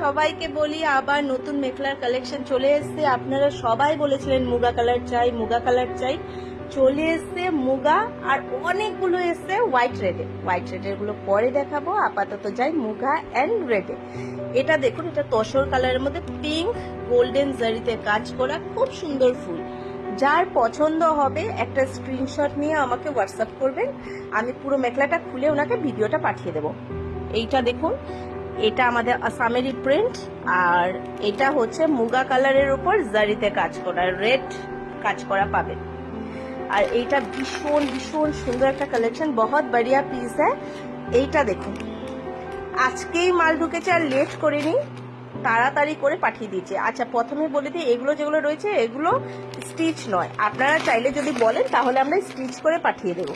সবাইকে বলি আবার নতুন মেখলার কালেকশন চলে এসেছে। আপনারা সবাই বলেছিলেন মুগা কালার চাই, মুগা কালার চাই। চলে এসছে মুগা আর অনেকগুলো এসছে হোয়াইট রেডে হোয়াইট রেডেরগুলো পরে দেখাবো। আপাতত যাই মুগা অ্যান্ড রেডে এটা দেখুন, এটা তসর কালারের মধ্যে পিঙ্ক গোল্ডেন জারিতে কাজ করা খুব সুন্দর ফুল। যার পছন্দ হবে একটা স্ক্রিনশট নিয়ে আমাকে হোয়াটসঅ্যাপ করবেন। আমি পুরো মেখলাটা খুলে ওনাকে ভিডিওটা পাঠিয়ে দেবো। এইটা দেখুন এটা আমাদের আসামেরি প্রিন্ট আর এটা হচ্ছে মুগা কালারের উপর জারিতে কাজ করা রেড কাজ করা পাবে আর এইটা ভীষণ ভীষণ সুন্দর একটা কালেকশন বহুত বাড়িয়া পিস হ্যাঁ এইটা দেখুন। আজকেই মাল ঢুকেছে আর লেট করিনি, তাড়াতাড়ি করে পাঠিয়ে দিয়েছে। আচ্ছা প্রথমে বলে দিই, এগুলো যেগুলো রয়েছে, এগুলো স্টিচ নয়। আপনারা চাইলে যদি বলেন, তাহলে আমরা স্টিচ করে পাঠিয়ে দেব।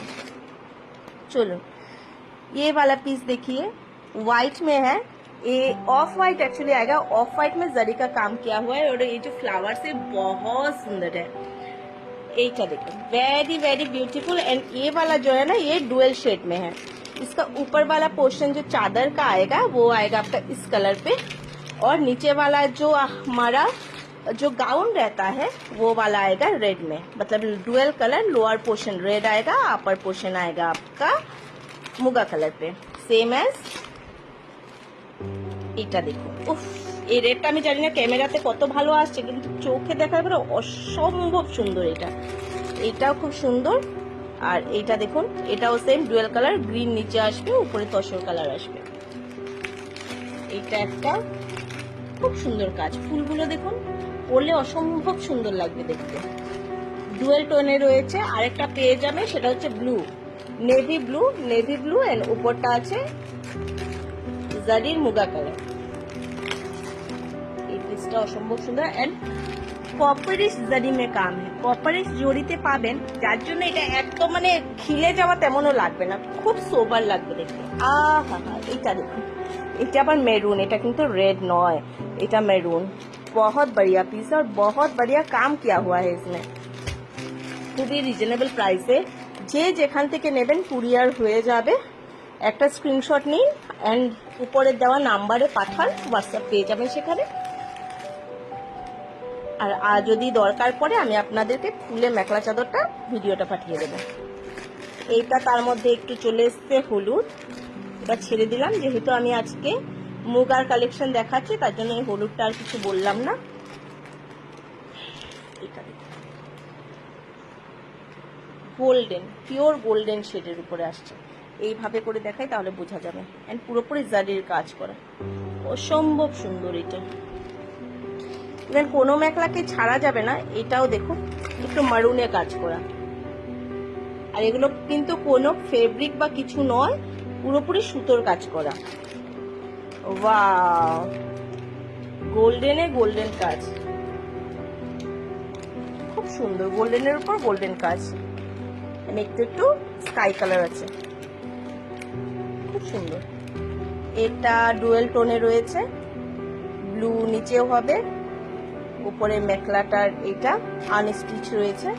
চলুন ইয়ে वाला পিস দেখিয়ে व्हाइट में है। ये ऑफ़ व्हाइट एक्चुअली आएगा। ऑफ़ व्हाइट में जरी का काम किया हुआ है और ये जो फ्लावर्स है बहुत सुंदर है। एटा देखो? वेरी वेरी ब्यूटीफुल एंड ये वाला जो है ना, ये डुअल शेड में है। इसका ऊपर वाला पोर्शन जो चादर का आएगा, वो आएगा आपका इस कलर पे। और नीचे वाला जो हमारा, जो गाउन रहता है, वो वाला आएगा रेड में। मतलब dual colour lower portion red आएगा अपर पोर्शन आएगा आपका मुगा कलर पे। सेम एज এটা দেখুন। উফ, এই রেডটা আমি জানি না ক্যামেরাতে কত ভালো আসছে, কিন্তু চোখে দেখার পরে অসম্ভব সুন্দর এটা। এটাও খুব সুন্দর। আর এইটা দেখুন, এটাও সেম ডুয়েল কালার গ্রিন নিচে আসবে, উপরে তসর কালার আসবে। এইটা একটা খুব সুন্দর কাজ। ফুলগুলো দেখুন, পরলে অসম্ভব সুন্দর লাগবে দেখতে। ডুয়েল টোনে রয়েছে, আরেকটা পেয়ে যাবে, সেটা হচ্ছে blue navy blue navy blue and উপরটা আছে জারির মুগা কালার এই পিসটা অসম্ভব সুন্দর এন্ড কপারিস জারি মে কাম হ্যাঁ কপারিস জড়িতে পাবেন যার জন্য এটা একদম মানে খিলে যাওয়া তেমনও লাগবে না খুব সোবার লাগবে দেখতে আহা হা এইটা দেখুন এটা আবার মেরুন এটা কিন্তু রেড নয় এটা মেরুন बहुत बढ़िया पीस है और बहुत बढ़िया काम किया हुआ है इसमें খুবই রিজনেবল প্রাইসে যে যেখান থেকে নেবেন কুরিয়ার হয়ে যাবে একটা স্ক্রিনশট নিন অ্যান্ড উপরে দেওয়া নাম্বারে পাঠান হোয়াটসঅ্যাপ পেয়ে যাবেন সেখানে। আর আর যদি দরকার পড়ে আমি আপনাদেরকে ফুলে মেখলা চাদরটা ভিডিওটা পাঠিয়ে দেবো। এইটা তার মধ্যে একটু চলে এসছে হলুদ। এটা ছেড়ে দিলাম, যেহেতু আমি আজকে মুগার কালেকশন দেখাচ্ছি, তার জন্য এই হলুদটা আর কিছু বললাম না। গোল্ডেন পিওর গোল্ডেন শেডের উপরে আসছে। এইভাবে করে দেখাই, তাহলে বোঝা যাবে। এন্ড পুরোপুরি জারির কাজ করা। অসম্ভব সুন্দর এটা। ইভেন কোনো মেখলাকে ছাড়া যাবে না, এটাও দেখুন, একটু মারুনে কাজ করা। আর এগুলো কিন্তু কোনো ফেব্রিক বা কিছু নয়, পুরোপুরি সুতোর কাজ করা। ওয়াও গোল্ডেনে গোল্ডেন কাজ। খুব সুন্দর গোল্ডেনের উপর গোল্ডেন কাজ। একটু একটু স্কাই কালার আছে। খুব সুন্দর। এটা ডুয়েল টোনে রয়েছে। ব্লু নিচেও হবে। উপরে মেখলাটার এটা আনস্টিচ রয়েছে।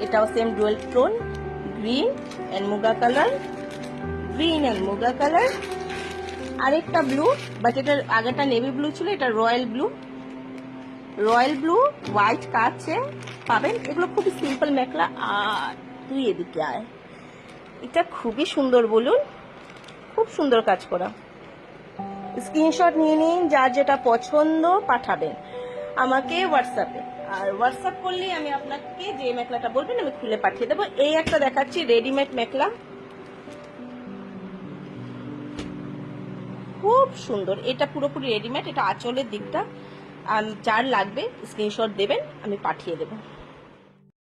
এটাও same dual tone, green and muga colour, green and muga colour. আরেকটা ব্লু, বাট এটার আগেটা নেভি ব্লু ছিল, এটা royal blue. Royal blue, white কাছে পাবেন। এগুলো খুবই সিম্পল মেখলা, আর তুই এদিকে আয়। এটা খুবই সুন্দর বলুন। খুব সুন্দর কাজ করা। স্ক্রিনশট নিয়ে নিন, যার যেটা পছন্দ পাঠাবেন। আমাকে হোয়াটসঅ্যাপে আর হোয়াটসঅ্যাপ করলেই আমি আপনাকে যে মেখলাটা বলবেন, আমি খুলে পাঠিয়ে দেবো। এই একটা দেখাচ্ছি রেডিমেড মেখলা। খুব সুন্দর। এটা পুরোপুরি রেডিমেড এটা আঁচলের দিকটা। আর যার লাগবে, স্ক্রিনশট দেবেন, আমি পাঠিয়ে দেবো।